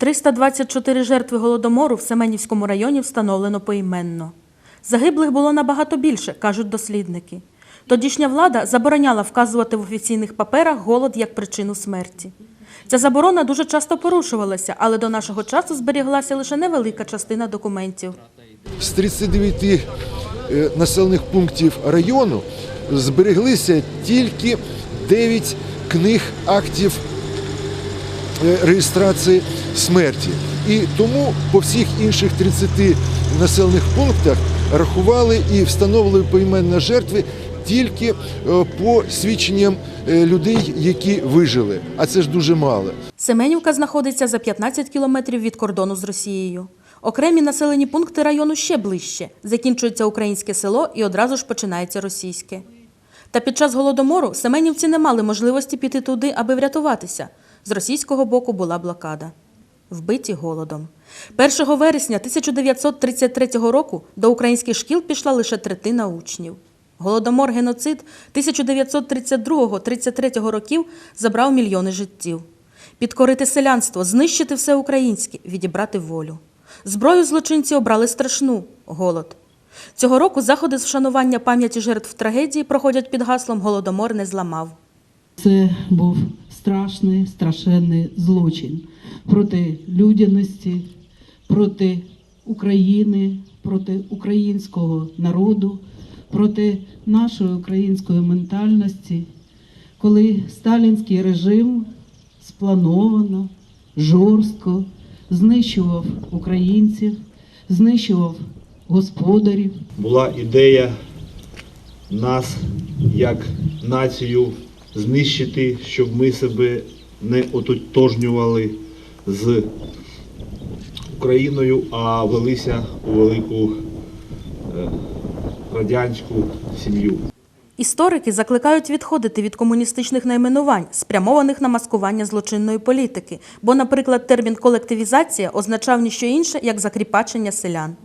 324 жертви голодомору в Семенівському районі встановлено поіменно. Загиблих було набагато більше, кажуть дослідники. Тодішня влада забороняла вказувати в офіційних паперах голод як причину смерті. Ця заборона дуже часто порушувалася, але до нашого часу зберіглася лише невелика частина документів. З 39 е, населених пунктів району збереглися тільки 9 книг актів реєстрації смерті. І тому по всіх інших 30 населених пунктах рахували і встановили поіменно жертви тільки е, по свідченням е, людей, які вижили. А це ж дуже мало. Семенівка знаходиться за 15 кілометрів від кордону з Росією. Окремі населені пункти району ще ближче. Закінчується українське село і одразу ж починається російське. Та під час голодомору семенівці не мали можливості піти туди, аби врятуватися. З російського боку була блокада. Вбиті голодом. 1 вересня 1933 року до українських шкіл пішла лише третина учнів. Голодомор геноцид 1932-33 років забрав мільйони життів. Підкорити селянство, знищити все українське, відібрати волю. Зброю злочинці обрали страшну голод. Цього року заходи з вшанування пам'яті жертв трагедії проходять під гаслом Голодомор не зламав. Це був страшний, страшенний злочин проти людяності, проти України, проти українського народу, проти нашої української ментальності, коли сталінський режим сплановано, жорстко знищував українців, знищував господарів. була ідея нас як націю знищити, щоб ми себе не ототожнювали з Україною, а велися у велику е, радянську сім'ю. Історики закликають відходити від комуністичних найменувань, спрямованих на маскування злочинної політики, бо, наприклад, термін колективізація означав ніщо інше, як закріпачення селян.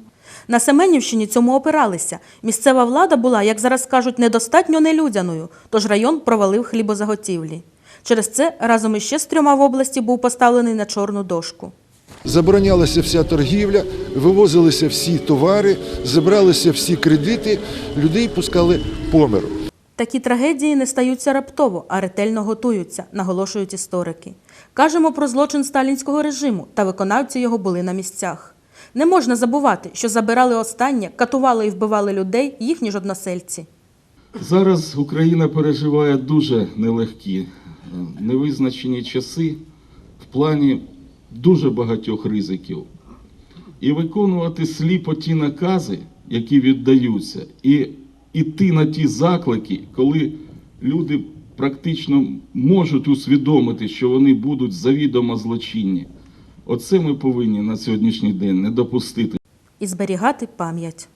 На Семенівщині цьому опиралися. Місцева влада була, як зараз кажуть, недостатньо нелюдяною, тож район провалив хлібозаготівлі. Через це разом іще з трьома в області був поставлений на чорну дошку. Заборонялася вся торгівля, вивозилися всі товари, забралися всі кредити, людей пускали по миру. Такі трагедії не стаються раптово, а ретельно готуються, наголошують історики. Кажемо про злочин сталінського режиму, та виконавці його були на місцях. Не можна забувати, що забирали останнє, катували і вбивали людей їхні ж односельці. Зараз Україна переживає дуже нелегкі, е, невизначені часи в плані дуже багатьох ризиків. І виконувати сліпо ті накази, які віддаються, і йти на ті заклики, коли люди практично можуть усвідомити, що вони будуть завідомо злочинні. Оце ми повинні на сьогоднішній день не допустити. І зберігати пам'ять.